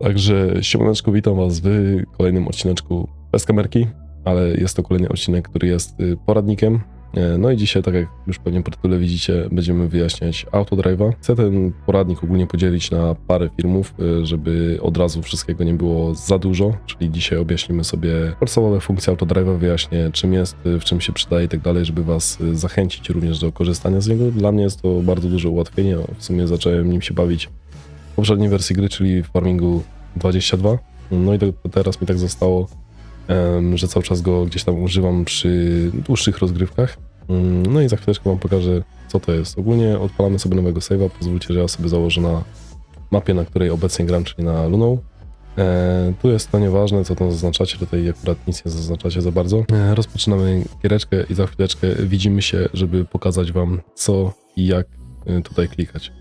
Także siemaneczku, witam was w kolejnym odcineczku bez kamerki, ale jest to kolejny odcinek, który jest y, poradnikiem. E, No i dzisiaj, tak jak już pewnie po tytule widzicie, będziemy wyjaśniać autodrive'a. Chcę ten poradnik ogólnie podzielić na parę filmów, y, żeby od razu wszystkiego nie było za dużo, czyli dzisiaj objaśnimy sobie podstawowe funkcje autodrive'a, wyjaśnię czym jest, y, w czym się przydaje i tak dalej, żeby was zachęcić również do korzystania z niego. Dla mnie jest to bardzo duże ułatwienie, w sumie zacząłem nim się bawić poprzedniej wersji gry, czyli w Farmingu 22. No i to, to teraz mi tak zostało, że cały czas go gdzieś tam używam przy dłuższych rozgrywkach. Mm, No i za chwileczkę wam pokażę, co to jest. Ogólnie odpalamy sobie nowego save'a. Pozwólcie, że ja sobie założę na mapie, na której obecnie gram, czyli na Luną. E, tu jest to nieważne, co tam zaznaczacie, tutaj akurat nic nie zaznaczacie za bardzo. E, rozpoczynamy giereczkę i za chwileczkę widzimy się, żeby pokazać wam, co i jak e, tutaj klikać.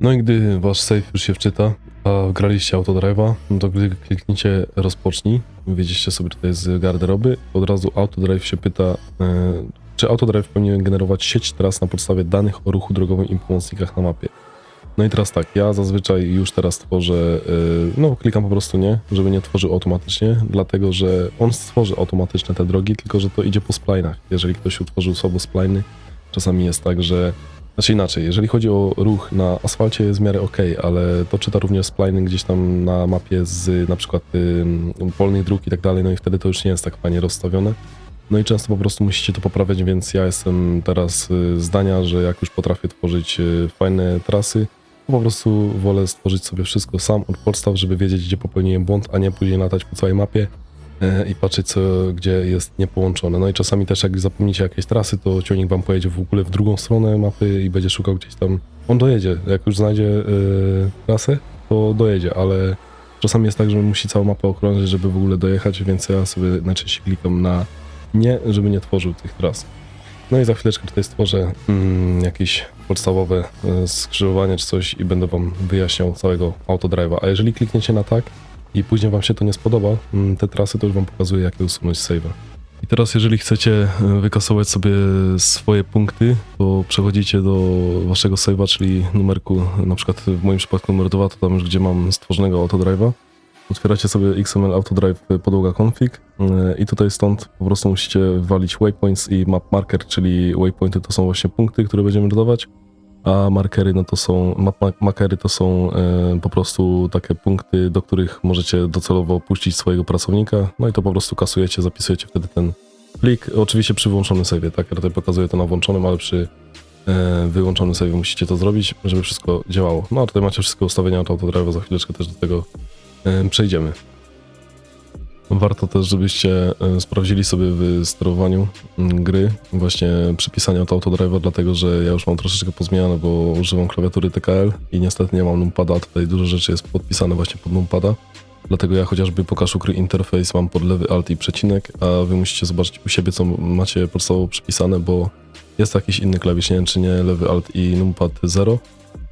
No i gdy wasz save już się wczyta, a graliście autodrive'a, no to gdy klikniecie rozpocznij, wyjdziecie sobie tutaj z garderoby, od razu autodrive się pyta, e, czy autodrive powinien generować sieć tras na podstawie danych o ruchu drogowym i pomocnikach na mapie. No i teraz tak, ja zazwyczaj już teraz tworzę, e, no klikam po prostu nie, żeby nie tworzył automatycznie, dlatego że on stworzy automatyczne te drogi, tylko że to idzie po splinach. Jeżeli ktoś utworzył słabo spliny, czasami jest tak, że znaczy inaczej, jeżeli chodzi o ruch na asfalcie jest w miarę ok, ale to czyta również spliny gdzieś tam na mapie z na przykład ym, polnych dróg i tak dalej, no i wtedy to już nie jest tak fajnie rozstawione. No i często po prostu musicie to poprawiać, więc ja jestem teraz y, zdania, że jak już potrafię tworzyć y, fajne trasy, to po prostu wolę stworzyć sobie wszystko sam od podstaw, żeby wiedzieć, gdzie popełniłem błąd, a nie później latać po całej mapie i patrzeć, co, gdzie jest niepołączone. No i czasami też, jak zapomnicie jakieś trasy, to ciągnik wam pojedzie w ogóle w drugą stronę mapy i będzie szukał gdzieś tam. On dojedzie. Jak już znajdzie e, trasę, to dojedzie, ale czasami jest tak, że musi całą mapę okrążyć, żeby w ogóle dojechać, więc ja sobie najczęściej klikam na nie, żeby nie tworzył tych tras. No i za chwileczkę tutaj stworzę mm, jakieś podstawowe e, skrzyżowanie czy coś i będę wam wyjaśniał całego autodrive'a. A jeżeli klikniecie na tak i później wam się to nie spodoba, mm, te trasy, to już wam pokazuję, jak usunąć save'a. I teraz jeżeli chcecie e, wykasować sobie swoje punkty, to przechodzicie do waszego save'a, czyli numerku, na przykład w moim przypadku numer 2, to tam już gdzie mam stworzonego autodrive'a. Otwieracie sobie XML Autodrive podłoga config yy, i tutaj stąd po prostu musicie walić waypoints i map marker, czyli waypointy to są właśnie punkty, które będziemy dodawać, a markery no to są, ma- markery to są yy, po prostu takie punkty, do których możecie docelowo puścić swojego pracownika, no i to po prostu kasujecie, zapisujecie wtedy ten plik, oczywiście przy włączonym save'ie, tak, ja tutaj pokazuję to na włączonym, ale przy yy, wyłączonym save'ie musicie to zrobić, żeby wszystko działało. No a tutaj macie wszystkie ustawienia od Autodrive'a, za chwileczkę też do tego e, przejdziemy. Warto też, żebyście e, sprawdzili sobie w sterowaniu mm, gry właśnie przypisania od autodrive'a, dlatego że ja już mam troszeczkę pozmieniane, bo używam klawiatury TKL i niestety nie mam numpada, tutaj dużo rzeczy jest podpisane właśnie pod numpada. Dlatego ja chociażby po kaszukry interfejs mam pod lewy alt i przecinek, a wy musicie zobaczyć u siebie, co macie podstawowo przypisane, bo jest jakiś inny klawisz, nie wiem czy nie lewy alt i numpad 0,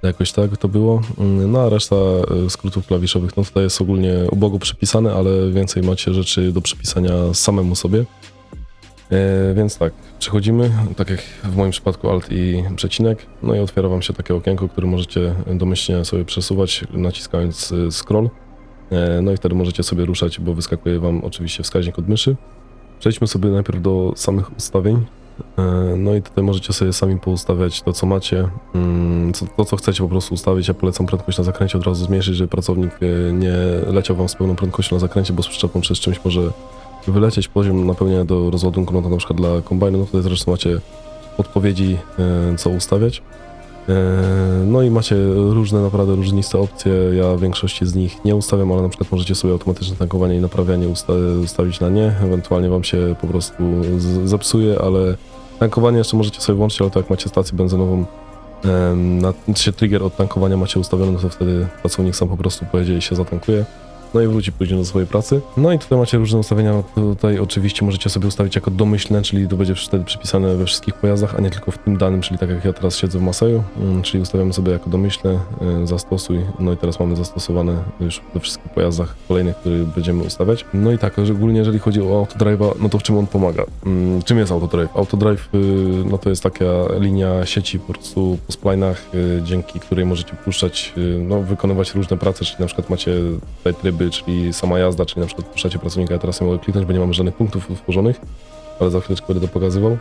Jakoś tak to było. Mm, No a reszta e, skrótów klawiszowych, no tutaj jest ogólnie ubogo przypisane, ale więcej macie rzeczy do przypisania samemu sobie. E, więc tak, przechodzimy, tak jak w moim przypadku Alt i przecinek, no i otwiera wam się takie okienko, które możecie domyślnie sobie przesuwać, naciskając e, scroll. No i wtedy możecie sobie ruszać, bo wyskakuje wam oczywiście wskaźnik od myszy. Przejdźmy sobie najpierw do samych ustawień. E, No i tutaj możecie sobie sami poustawiać to, co macie, mm, to, co chcecie po prostu ustawić. Ja polecam prędkość na zakręcie od razu zmniejszyć, żeby pracownik e, nie leciał wam z pełną prędkością na zakręcie, bo z przyczepą czymś może wylecieć poziom napełnienia do rozładunku, no to na przykład dla kombajnu, no tutaj zresztą macie odpowiedzi, e, co ustawiać. E, No i macie różne, naprawdę różniste opcje. Ja większości z nich nie ustawiam, ale na przykład możecie sobie automatyczne tankowanie i naprawianie usta ustawić na nie. Ewentualnie wam się po prostu zepsuje, ale tankowanie jeszcze możecie sobie włączyć, ale to jak macie stację benzynową, na, czy trigger od tankowania macie ustawiony, no to wtedy pracownik sam po prostu pojedzie i się zatankuje. No i wróci później do swojej pracy. No i tutaj macie różne ustawienia, tutaj oczywiście możecie sobie ustawić jako domyślne, czyli to będzie wtedy przypisane we wszystkich pojazdach, a nie tylko w tym danym, czyli tak jak ja teraz siedzę w Maseju, mm, czyli ustawiamy sobie jako domyślne, y, zastosuj, no i teraz mamy zastosowane już we wszystkich pojazdach kolejnych, które będziemy ustawiać. No i tak, ogólnie jeżeli chodzi o Autodrive'a, no to w czym on pomaga? Mm, Czym jest Autodrive? Autodrive, y, no to jest taka linia sieci po prostu po spline'ach, y, dzięki której możecie puszczać, y, no wykonywać różne prace, czyli na przykład macie tutaj tryby, czyli sama jazda, czyli na przykład puszczacie pracownika, ja teraz nie mogę kliknąć, bo nie mamy żadnych punktów utworzonych, ale za chwileczkę będę to pokazywał.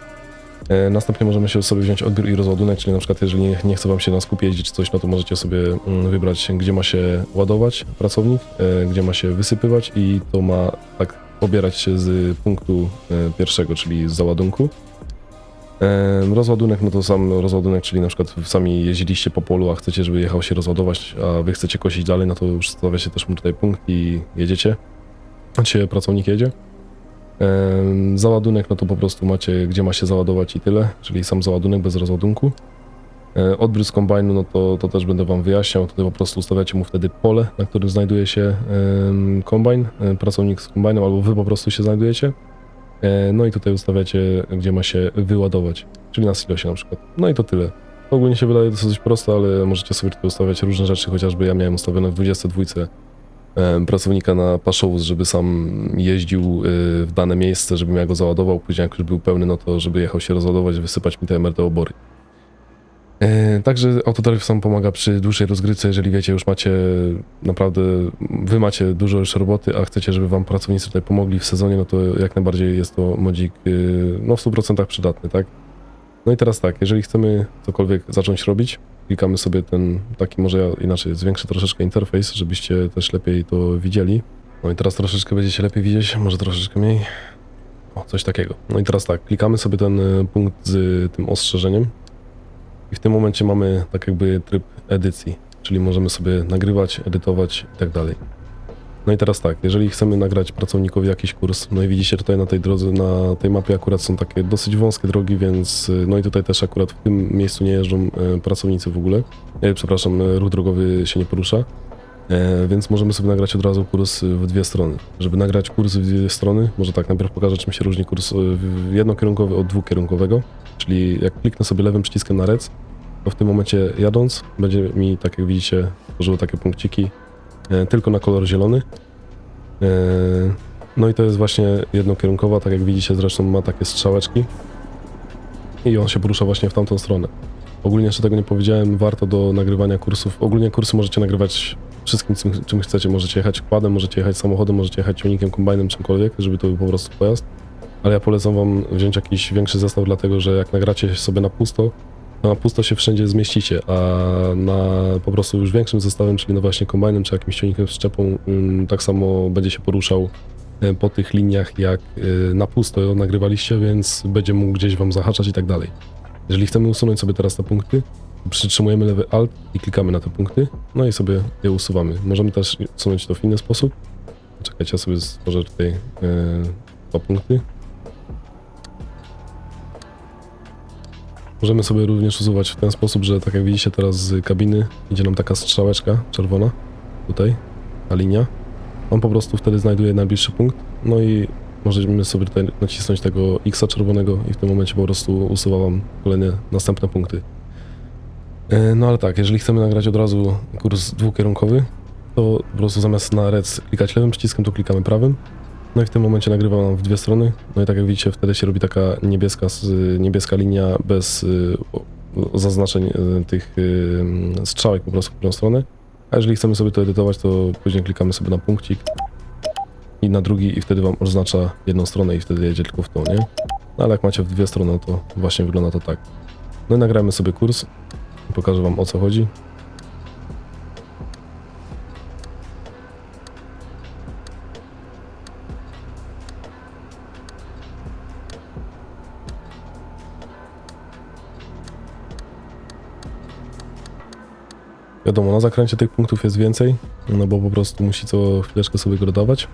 E, Następnie możemy się sobie wziąć odbiór i rozładunek, czyli na przykład jeżeli nie, nie chce Wam się na skupie jeździć czy coś, no to możecie sobie mm, wybrać, gdzie ma się ładować pracownik, e, gdzie ma się wysypywać i to ma tak pobierać się z punktu e, pierwszego, czyli z załadunku. Rozładunek, no to sam rozładunek, czyli na przykład sami jeździliście po polu, a chcecie, żeby jechał się rozładować, a wy chcecie kosić dalej, no to już stawiacie też mu tutaj punkt i jedziecie. Znaczy pracownik jedzie. Załadunek, no to po prostu macie, gdzie ma się załadować i tyle, czyli sam załadunek bez rozładunku. E, z kombajnu, no to, to też będę wam wyjaśniał. Tutaj po prostu ustawiacie mu wtedy pole, na którym znajduje się kombajn, e, pracownik z kombajnem, albo wy po prostu się znajdujecie. E, No i tutaj ustawiacie, gdzie ma się wyładować, czyli na silosie na przykład. No i to tyle. Ogólnie się wydaje dosyć proste, ale możecie sobie tutaj ustawiać różne rzeczy, chociażby ja miałem ustawione w 22 em, pracownika na paszowóz, żeby sam jeździł y, w dane miejsce, żebym ja go załadował, później jak już był pełny, no to żeby jechał się rozładować, wysypać mi te MRT obory. E, Także sam pomaga przy dłuższej rozgrywce, jeżeli wiecie, już macie naprawdę, wy macie dużo już roboty, a chcecie, żeby wam pracownicy tutaj pomogli w sezonie, no to jak najbardziej jest to modzik y, no w 100% przydatny, tak? No i teraz tak, jeżeli chcemy cokolwiek zacząć robić, klikamy sobie ten taki, może ja inaczej zwiększę troszeczkę interfejs, żebyście też lepiej to widzieli. No i teraz troszeczkę będziecie lepiej widzieć, może troszeczkę mniej. O, coś takiego. No i teraz tak, klikamy sobie ten y, punkt z tym ostrzeżeniem i w tym momencie mamy tak jakby tryb edycji, czyli możemy sobie nagrywać, edytować i tak dalej. No i teraz tak, jeżeli chcemy nagrać pracownikowi jakiś kurs, no i widzicie tutaj na tej drodze, na tej mapie akurat są takie dosyć wąskie drogi, więc no i tutaj też akurat w tym miejscu nie jeżdżą e, pracownicy w ogóle. E, przepraszam, e, ruch drogowy się nie porusza. E, więc możemy sobie nagrać od razu kurs w dwie strony. Żeby nagrać kurs w dwie strony, może tak, najpierw pokażę czym się różni kurs e, jednokierunkowy od dwukierunkowego. Czyli jak kliknę sobie lewym przyciskiem na rec, to w tym momencie jadąc będzie mi, tak jak widzicie, tworzyło takie punkciki e, tylko na kolor zielony. No i to jest właśnie jednokierunkowa, tak jak widzicie zresztą ma takie strzałeczki i on się porusza właśnie w tamtą stronę. Ogólnie jeszcze tego nie powiedziałem, warto do nagrywania kursów, ogólnie kursy możecie nagrywać wszystkim czym, czym chcecie, możecie jechać kładem, możecie jechać samochodem, możecie jechać ciągnikiem, kombajnem, czymkolwiek, żeby to był po prostu pojazd. Ale ja polecam wam wziąć jakiś większy zestaw, dlatego że jak nagracie sobie na pusto, to na pusto się wszędzie zmieścicie, a na po prostu już większym zestawem, czyli no właśnie kombajnem czy jakimś ciągnikiem z szczepą, ym, tak samo będzie się poruszał e, po tych liniach jak e, na pusto nagrywaliście, więc będzie mógł gdzieś wam zahaczać i tak dalej. Jeżeli chcemy usunąć sobie teraz te punkty, przytrzymujemy lewy alt i klikamy na te punkty, no i sobie je usuwamy. Możemy też usunąć to w inny sposób. Czekajcie, ja sobie stworzę tutaj e, dwa punkty. Możemy sobie również usuwać w ten sposób, że tak jak widzicie teraz z kabiny idzie nam taka strzałeczka czerwona, tutaj, ta linia. On po prostu wtedy znajduje najbliższy punkt, no i możemy sobie tutaj nacisnąć tego X czerwonego i w tym momencie po prostu usuwa wam kolejne następne punkty. E, No ale tak, jeżeli chcemy nagrać od razu kurs dwukierunkowy, to po prostu zamiast na rec klikać lewym przyciskiem, to klikamy prawym. No i w tym momencie nagrywa nam w dwie strony. No i tak jak widzicie, wtedy się robi taka niebieska, niebieska linia bez y, zaznaczeń y, tych y, strzałek po prostu w którą stronę. A jeżeli chcemy sobie to edytować, to później klikamy sobie na punkcik i na drugi i wtedy wam oznacza jedną stronę i wtedy jedzie tylko w tą, nie? No ale jak macie w dwie strony, to właśnie wygląda to tak. No i nagramy sobie kurs. Pokażę wam o co chodzi. Wiadomo, na zakręcie tych punktów jest więcej, no bo po prostu musi co chwileczkę sobie go dodawać.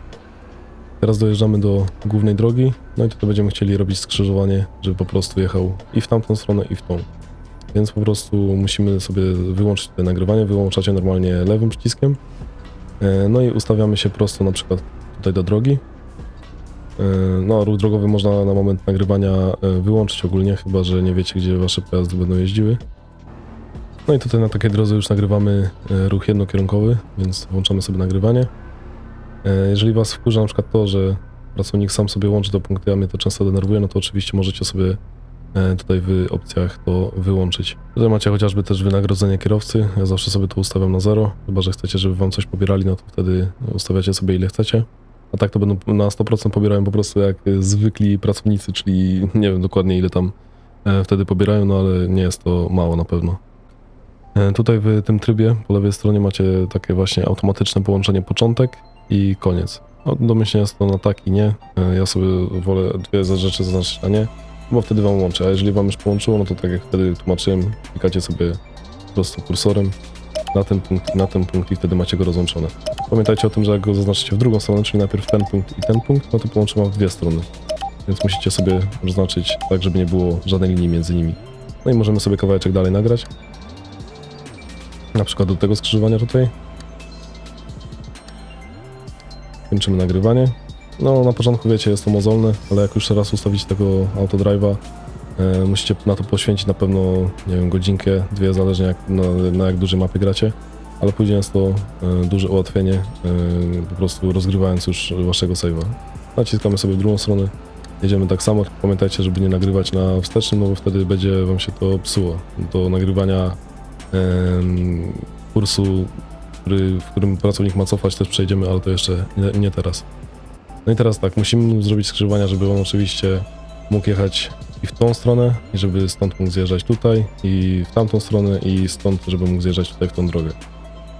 Teraz dojeżdżamy do głównej drogi, no i tutaj będziemy chcieli robić skrzyżowanie, żeby po prostu jechał i w tamtą stronę, i w tą. Więc po prostu musimy sobie wyłączyć te nagrywanie, wyłączacie normalnie lewym przyciskiem E, No i ustawiamy się prosto na przykład tutaj do drogi. E, No, ruch drogowy można na moment nagrywania e, wyłączyć ogólnie, chyba że nie wiecie, gdzie wasze pojazdy będą jeździły. No i tutaj na takiej drodze już nagrywamy ruch jednokierunkowy, więc włączamy sobie nagrywanie. Jeżeli was wkurza na przykład to, że pracownik sam sobie łączy te punkty, a mnie to często denerwuje, no to oczywiście możecie sobie tutaj w opcjach to wyłączyć. Tutaj macie chociażby też wynagrodzenie kierowcy. Ja zawsze sobie to ustawiam na zero, chyba że chcecie, żeby wam coś pobierali, no to wtedy ustawiacie sobie ile chcecie. A tak to będą na 100% pobierają po prostu jak e, zwykli pracownicy, czyli nie wiem dokładnie ile tam e, wtedy pobierają, no ale nie jest to mało na pewno. E, Tutaj w tym trybie po lewej stronie macie takie właśnie automatyczne połączenie początek i koniec. No, domyślnie jest to na tak i nie. E, Ja sobie wolę dwie rzeczy zaznaczyć na nie, bo wtedy wam łączy. A jeżeli wam już połączyło, no to tak jak wtedy tłumaczyłem, klikacie sobie po prostu kursorem na ten punkt na ten punkt i wtedy macie go rozłączone. Pamiętajcie o tym, że jak go zaznaczycie w drugą stronę, czyli najpierw ten punkt i ten punkt, no to połączy wam w dwie strony. Więc musicie sobie zaznaczyć tak, żeby nie było żadnej linii między nimi. No i możemy sobie kawałeczek dalej nagrać. Na przykład do tego skrzyżowania tutaj. Kończymy nagrywanie. No, na początku wiecie, jest to mozolne, ale jak już raz ustawicie tego autodrive'a, e, musicie na to poświęcić na pewno, nie wiem, godzinkę, dwie, zależnie jak, na, na jak duże mapy gracie, ale później jest to e, duże ułatwienie, e, po prostu rozgrywając już waszego save'a. Naciskamy sobie w drugą stronę, jedziemy tak samo, pamiętajcie, żeby nie nagrywać na wstecznym, no bo wtedy będzie wam się to psuło. Do nagrywania kursu, który, w którym pracownik ma cofać, też przejdziemy, ale to jeszcze nie, nie teraz. No i teraz tak, musimy zrobić skrzyżowania, żeby on oczywiście mógł jechać i w tą stronę, i żeby stąd mógł zjeżdżać tutaj, i w tamtą stronę, i stąd, żeby mógł zjeżdżać tutaj w tą drogę.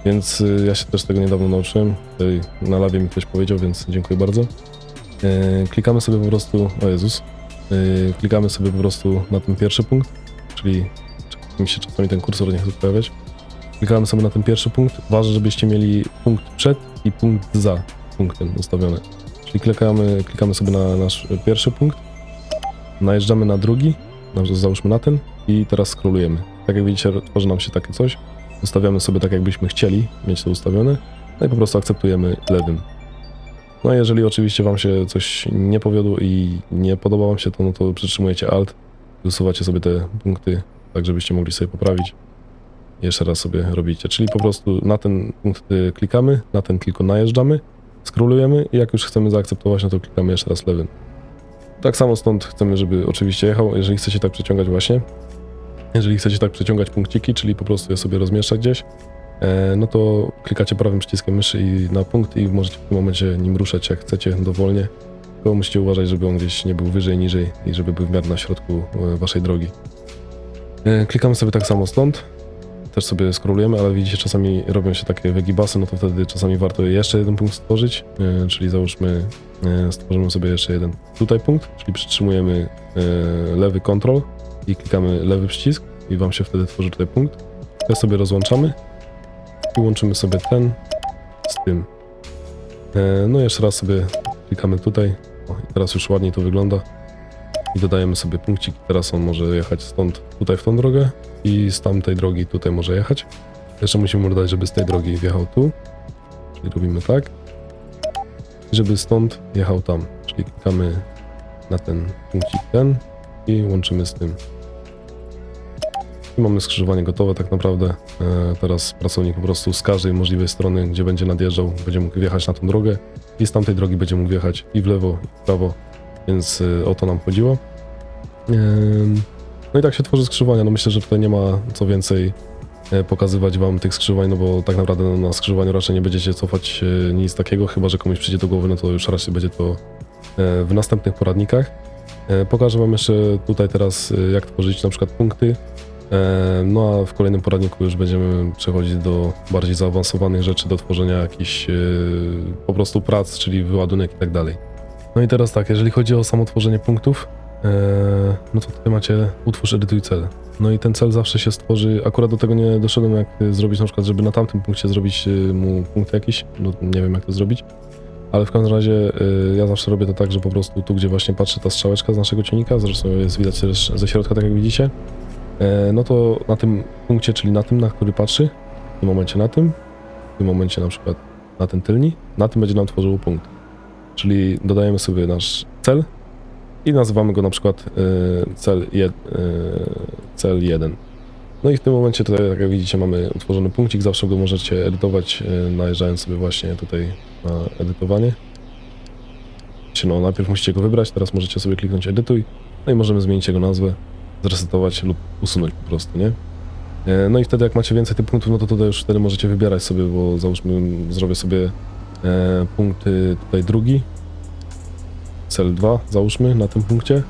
Więc y, ja się też tego niedawno nauczyłem. Tutaj na lawie mi ktoś powiedział, więc dziękuję bardzo. E, klikamy sobie po prostu, o Jezus, e, klikamy sobie po prostu na ten pierwszy punkt, czyli mi się czasami ten kursor nie chce pojawiać. Klikamy sobie na ten pierwszy punkt. Ważne, żebyście mieli punkt przed i punkt za punktem ustawiony. Czyli klikamy, klikamy sobie na nasz pierwszy punkt, najeżdżamy na drugi, załóżmy na ten i teraz scrollujemy. Tak jak widzicie, tworzy nam się takie coś. Ustawiamy sobie tak, jakbyśmy chcieli mieć to ustawione, no i po prostu akceptujemy lewym. No i jeżeli oczywiście Wam się coś nie powiodło i nie podoba Wam się to, no to przytrzymujecie Alt usuwacie sobie te punkty, tak żebyście mogli sobie poprawić. Jeszcze raz sobie robicie. Czyli po prostu na ten punkt y, klikamy, na ten tylko najeżdżamy, scrollujemy i jak już chcemy zaakceptować, no to klikamy jeszcze raz lewym. Tak samo stąd chcemy, żeby oczywiście jechał, jeżeli chcecie tak przeciągać właśnie. Jeżeli chcecie tak przeciągać punkciki, czyli po prostu je sobie rozmieszczać gdzieś, e, no to klikacie prawym przyciskiem myszy i na punkt i możecie w tym momencie nim ruszać jak chcecie dowolnie. Tylko musicie uważać, żeby on gdzieś nie był wyżej, niżej i żeby był w miarę na środku e, waszej drogi. E, Klikamy sobie tak samo stąd. Też sobie scrollujemy, ale widzicie, czasami robią się takie wygibasy, no to wtedy czasami warto jeszcze jeden punkt stworzyć, e, czyli załóżmy, e, stworzymy sobie jeszcze jeden tutaj punkt, czyli przytrzymujemy e, lewy kontrol i klikamy lewy przycisk i wam się wtedy tworzy tutaj punkt. Ja sobie rozłączamy i łączymy sobie ten z tym. No jeszcze raz sobie klikamy tutaj. O, teraz już ładniej to wygląda. I dodajemy sobie punkcik. Teraz on może jechać stąd tutaj w tą drogę i z tamtej drogi tutaj może jechać. Jeszcze musimy dodać, żeby z tej drogi wjechał tu. Czyli robimy tak. I żeby stąd jechał tam. Czyli klikamy na ten punkcik ten i łączymy z tym. I mamy skrzyżowanie gotowe tak naprawdę. E, teraz pracownik po prostu z każdej możliwej strony, gdzie będzie nadjeżdżał, będzie mógł wjechać na tą drogę i z tamtej drogi będzie mógł wjechać i w lewo, i w prawo, więc e, o to nam chodziło. No i tak się tworzy skrzyżowania. No myślę, że tutaj nie ma co więcej e, pokazywać wam tych skrzyżowań, no bo tak naprawdę no, na skrzyżowaniu raczej nie będziecie cofać e, nic takiego, chyba że komuś przyjdzie do głowy, no to już raczej będzie to e, w następnych poradnikach. Pokażę wam jeszcze tutaj teraz, jak tworzyć na przykład punkty, No a w kolejnym poradniku już będziemy przechodzić do bardziej zaawansowanych rzeczy, do tworzenia jakichś po prostu prac, czyli wyładunek i tak dalej. No i teraz tak, jeżeli chodzi o samo tworzenie punktów, e, no to tutaj macie utwórz, edytuj cel. No i ten cel zawsze się stworzy, akurat do tego nie doszedłem jak zrobić na przykład, żeby na tamtym punkcie zrobić e, mu punkt jakiś, no nie wiem jak to zrobić, ale w każdym razie e, ja zawsze robię to tak, że po prostu tu, gdzie właśnie patrzy ta strzałeczka z naszego ciągnika, zresztą jest widać też ze środka, tak jak widzicie, no to na tym punkcie, czyli na tym, na który patrzy, w tym momencie na tym, w tym momencie na przykład na ten tylni, na tym będzie nam tworzyło punkt. Czyli dodajemy sobie nasz cel i nazywamy go na przykład y, cel, jed, y, cel 1. No i w tym momencie tutaj, jak widzicie, mamy utworzony punkcik, zawsze go możecie edytować, y, najeżdżając sobie właśnie tutaj na edytowanie. No, najpierw musicie go wybrać, teraz możecie sobie kliknąć edytuj, no i możemy zmienić jego nazwę, zresetować lub usunąć po prostu, nie? E, No i wtedy jak macie więcej tych punktów, no to tutaj już wtedy możecie wybierać sobie, bo załóżmy zrobię sobie e, punkty tutaj drugi, cel 2 załóżmy na tym punkcie.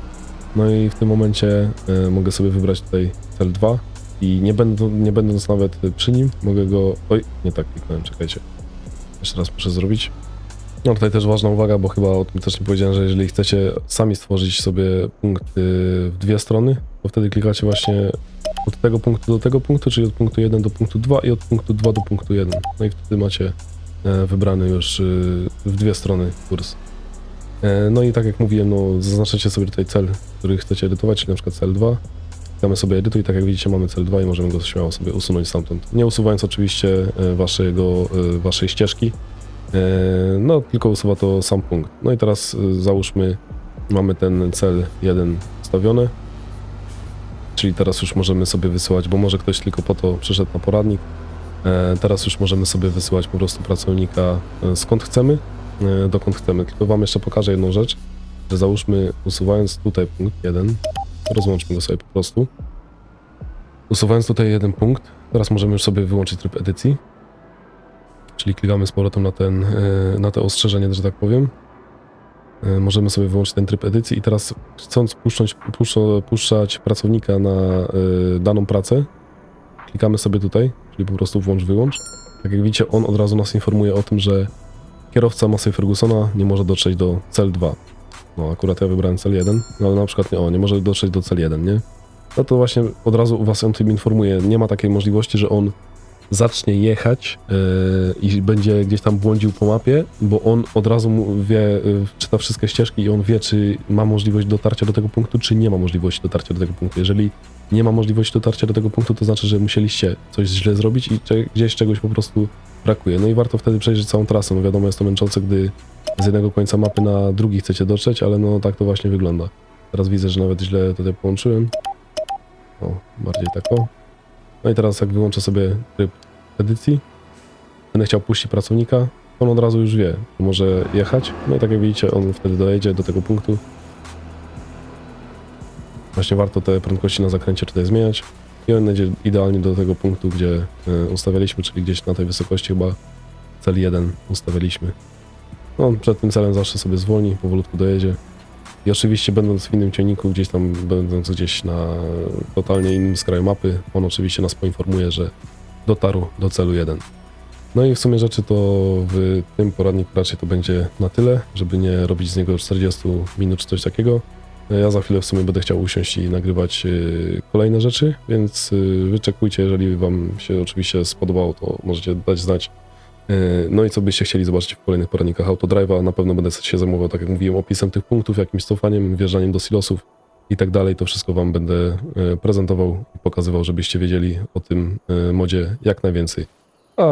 No i w tym momencie e, mogę sobie wybrać tutaj cel 2 i nie, będą, nie będąc nawet przy nim, mogę go... Oj, nie tak kliknąłem, czekajcie. Jeszcze raz muszę zrobić. No tutaj też ważna uwaga, bo chyba o tym też nie powiedziałem, że jeżeli chcecie sami stworzyć sobie punkt y, w dwie strony, to wtedy klikacie właśnie od tego punktu do tego punktu, czyli od punktu 1 do punktu 2 i od punktu 2 do punktu 1. No i wtedy macie wybrany już y, w dwie strony kurs. E, No i tak jak mówiłem, no zaznaczacie sobie tutaj cel, który chcecie edytować, czyli na przykład cel 2. Klikamy sobie edytuj, tak jak widzicie mamy cel 2 i możemy go śmiało sobie usunąć stamtąd. Nie usuwając oczywiście e, waszego, e, waszej ścieżki, E, No, tylko usuwa to sam punkt. No i teraz załóżmy, mamy ten cel 1 stawiony. Czyli teraz już możemy sobie wysyłać, bo może ktoś tylko po to przyszedł na poradnik. E, Teraz już możemy sobie wysyłać po prostu pracownika e, skąd chcemy, e, dokąd chcemy. Tylko Wam jeszcze pokażę jedną rzecz, że załóżmy usuwając tutaj punkt 1, rozłączmy go sobie po prostu. Usuwając tutaj jeden punkt, teraz możemy już sobie wyłączyć tryb edycji. Czyli klikamy z powrotem na, ten, na te ostrzeżenie, że tak powiem. Możemy sobie wyłączyć ten tryb edycji i teraz chcąc puszczać, puszcza, puszczać pracownika na daną pracę, klikamy sobie tutaj, czyli po prostu włącz, wyłącz. Tak jak widzicie, on od razu nas informuje o tym, że kierowca Massey Fergusona nie może dotrzeć do cel 2. No akurat ja wybrałem cel 1, no ale na przykład nie, o, nie może dotrzeć do cel 1, nie? No to właśnie od razu was on tym informuje. Nie ma takiej możliwości, że on zacznie jechać yy, i będzie gdzieś tam błądził po mapie, bo on od razu wie, yy, czyta wszystkie ścieżki i on wie, czy ma możliwość dotarcia do tego punktu, czy nie ma możliwości dotarcia do tego punktu. Jeżeli nie ma możliwości dotarcia do tego punktu, to znaczy, że musieliście coś źle zrobić i gdzieś czegoś po prostu brakuje. No i warto wtedy przejrzeć całą trasę. No wiadomo, jest to męczące, gdy z jednego końca mapy na drugi chcecie dotrzeć, ale no tak to właśnie wygląda. Teraz widzę, że nawet źle tutaj połączyłem. O, bardziej tak o. No i teraz jak wyłączę sobie tryb edycji, będę chciał puścić pracownika, on od razu już wie, że może jechać. No i tak jak widzicie, on wtedy dojedzie do tego punktu. Właśnie warto te prędkości na zakręcie tutaj zmieniać. I on będzie idealnie do tego punktu, gdzie y, ustawialiśmy, czyli gdzieś na tej wysokości chyba cel 1 ustawialiśmy. No, przed tym celem zawsze sobie zwolni, powolutku dojedzie. I oczywiście będąc w innym ciągniku, gdzieś tam, będąc gdzieś na totalnie innym skraju mapy, on oczywiście nas poinformuje, że dotarł do celu 1. No i w sumie rzeczy to w tym poradniku raczej to będzie na tyle, żeby nie robić z niego 40 minut czy coś takiego. Ja za chwilę w sumie będę chciał usiąść i nagrywać y, kolejne rzeczy, więc y, wyczekujcie, jeżeli wam się oczywiście spodobało, to możecie dać znać. No i co byście chcieli zobaczyć w kolejnych poradnikach Autodrive'a, na pewno będę się zajmował, tak jak mówiłem, opisem tych punktów, jakimś cofaniem, wjeżdżaniem do silosów i tak dalej. To wszystko wam będę prezentował i pokazywał, żebyście wiedzieli o tym modzie jak najwięcej. A